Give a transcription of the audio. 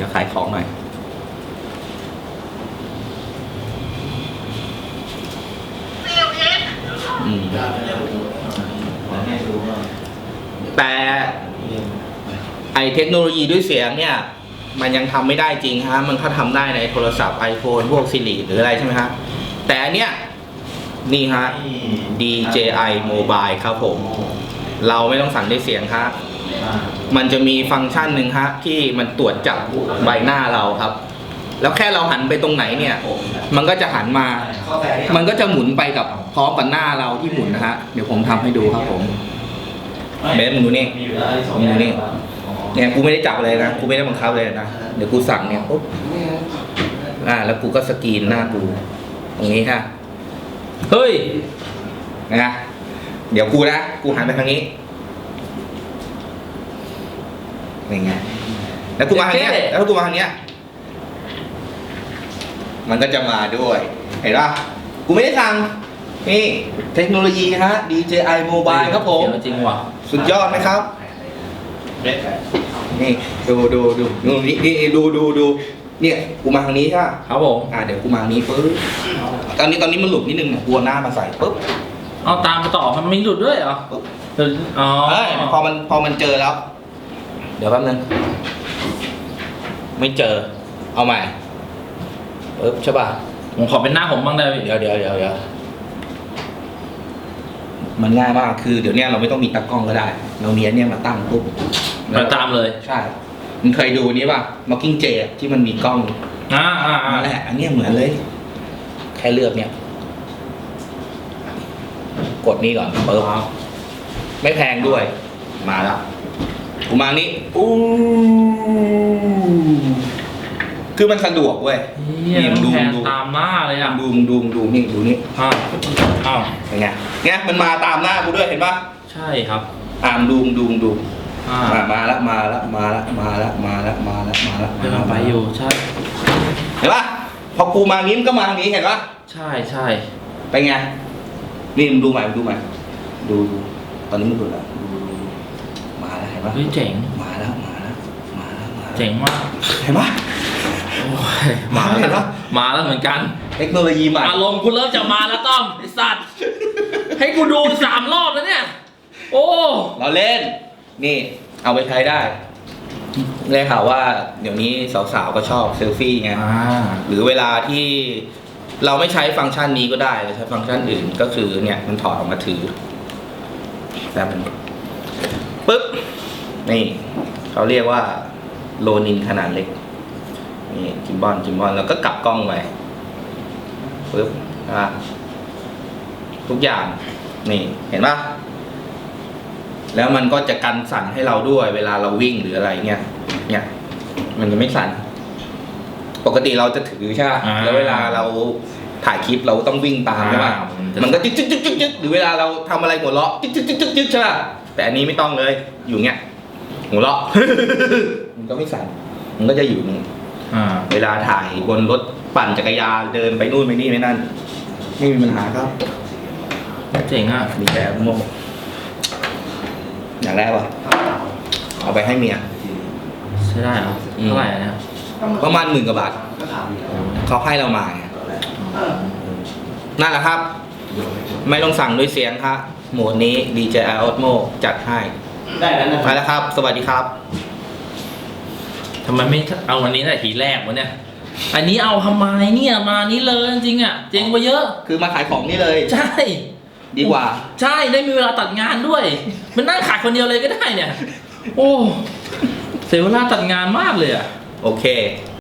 ดี๋ยวขายของหน่อย อืม แต่ไอเทคโนโลยีด้วยเสียงเนี่ย มันยังทำไม่ได้จริงฮะ มันก็ทำได้ในโทรศัพท์ iPhone พวก Siri หรืออะไรใช่ไหมฮะ แต่อันเนี้ยนี่ฮะ DJI Mobile ครับผม เราไม่ต้องสั่งด้วยเสียงครับ มันจะมีฟังก์ชันหนึ่งฮะที่มันตรวจจับใบหน้าเราครับ แล้วแค่เราหันไปตรงไหนเนี่ย มันก็จะหันมา มันก็จะหมุนไปกับพร้อมกับหน้าเราที่หมุนนะฮะเดี๋ยวผมทำให้ดูครับผมเบสมึงดูนี่มึงดูนี่เนี่ยกูไม่ได้จับเลยนะกูไม่ได้บังคับเลยนะเดี๋ยวกูสั่งเนี่ยปุ๊บอ่า แล้วกูก็สกรีนหน้ากูตรงนี้ฮะเฮ้ยนะเดี๋ยวกูนะกูหันไปทางนี้ อย่างเงี้ยแล้วกูมาทางเนี้ยแล้วกูมาทางเนี้ย มันก็จะมาด้วย เห็นป่ะกูไม่ได้สั่งนี่เทคโนโลยีฮะ DJI Mobile ครับผมเดี๋ยวจริงว่ะสุดยอดไหมครับ นี่ดูดูดูดูนี่นี่ดูดูดูเนี่ยกูมาทางนี้ใช่ปะครับผมอ่าเดี๋ยวกูมาทางนี้ปุ๊บตอนนี้ตอนนี้มันหลุดนิดนึงเนี่ยกูเอาหน้ามาใส่ปุ๊บเอาตามมาต่อมันมีหลุดด้วยเหรอปุ๊บเดี๋ยวอ๋อเฮ้ยพอมันพอมันเจอแล้ว เดี๋ยวแป๊บนึง ไม่เจอ เอาใหม่ปุ๊บใช่ป่ะ ผมขอเป็นหน้าผมบ้างได้ไหมเดี๋ยวเดี๋ยวเดี๋ยวเดี๋ยวมันง่ายมากคือเดี๋ยวเนี้ยเราไม่ต้องมีตากล้องก็ได้ เราเนี้ยเนี่ยมาตั้งปุ๊บมาตามเลย ใช่มึงเคยดูนี้ป่ะ Mocking J ที่มันมีกล้องอ่าอ่าอ่านั่นแหละอันเนี้ยเหมือนเลย แค่เลือกเนี่ย กดนี่ก่อนเปิดไม่แพงด้วย มาแล้ว กูมานี่อู้คือมันสะดวกเว้ยเฮียนี่มันดูแพนดูตามหน้าเลยอะดูมึงดูมึงดูนี่ดูนี่อ้าวอ้าวเป็นไงเนี่ยมันมาตามหน้ากูด้วยเห็นปะใช่ครับอ่ามงดูมึงดูมึงดูอ่ามามาละมาละมาละมาละมาละมาละมาละเดินไปอยู่ใช่ เห็นปะพอกูมางี้มันก็มางี้เห็นปะใช่ใช่เป็นไงนี่มึงดูใหม่มึงดูใหม่ดูดูตอนนี้มึงดูแล้วดูดูดูมาแล้วเห็น ปะเฮ้ยเจ๋งมาแล้วมาแล้วมาแล้วมาแล้วเจ๋งมากเห็นปะโอ้ยมาเห็แล้นวปะมาแล้วเหมือนกัน เทคโนโลยีใหม่อารมณ์กูเริ่มจะมาแล้วต้อมไอสัตว์ ให้กูดูสามรอบแล้วเนี่ย โอ้ เราเล่น นี่เอาไปใช้ได้ได้ข่าวว่าเดี๋ยวนี้สาวๆก็ชอบเซลฟี่ไงอ่า หรือเวลาที่เราไม่ใช้ฟังก์ชันนี้ก็ได้เราใช้ฟังก์ชันอื่นก็คือเนี่ยมันถอดออกมาถือแบบนี้ ปึ๊บ นี่เขาเรียกว่าโลนินขนาดเล็ก นี่จิมบอลจิมบอลแล้วก็กลับกล้องไปปึ๊บนะทุกอย่าง นี่เห็นปะแล้วมันก็จะกันสั่นให้เราด้วย เวลาเราวิ่งหรืออะไรเงี้ย เนี่ย มันจะไม่สั่น ปกติเราจะถือใช่ปะอ่าแล้วเวลาเราถ่ายคลิปเราต้องวิ่งตามใช่ปะอ่ามันจะมันก็จึ๊กจึ๊กจึ๊กจึ๊กจึ๊กหรือเวลาเราทำอะไรหัวเราะจึ๊กจึ๊กจึ๊กจึ๊กจึ๊กใช่ปะ แต่อันนี้ไม่ต้องเลย อยู่เงี้ยหัวเราะ มันก็ไม่สั่นมันก็จะอยู่นี่อ่าเวลาถ่ายบนรถปั่นจักรยานเดินไปนู่นไปนี่ไปนั่นไม่มีปัญหาครับ เจ๋งอะมีแต่โมอย่างแรกวะเอาไปให้เมีย ใช้ได้เหรออืม เท่าไหร่อะเนี่ยประมาณหมื่นกว่าบาทเขาให้เรามาไงนั่นแหละครับ ไม่ต้องสั่งด้วยเสียงครับโหมดนี้ DJI Osmo จัดให้ ได้แล้วนะไปแล้วครับ สวัสดีครับ ทำไมไม่เอาอันนี้แต่ทีแรกวะเนี่ย อันนี้เอาทำไมเนี่ยมานี้เลยจริงๆอะ เจ๋งกว่าเยอะ คือมาขายของนี่เลย ใช่ ดีกว่า ใช่ได้มีเวลาตัดงานด้วย มันนั่งขายคนเดียวเลยก็ได้เนี่ย โอ้เสียเวลาตัดงานมากเลยอะ โอเค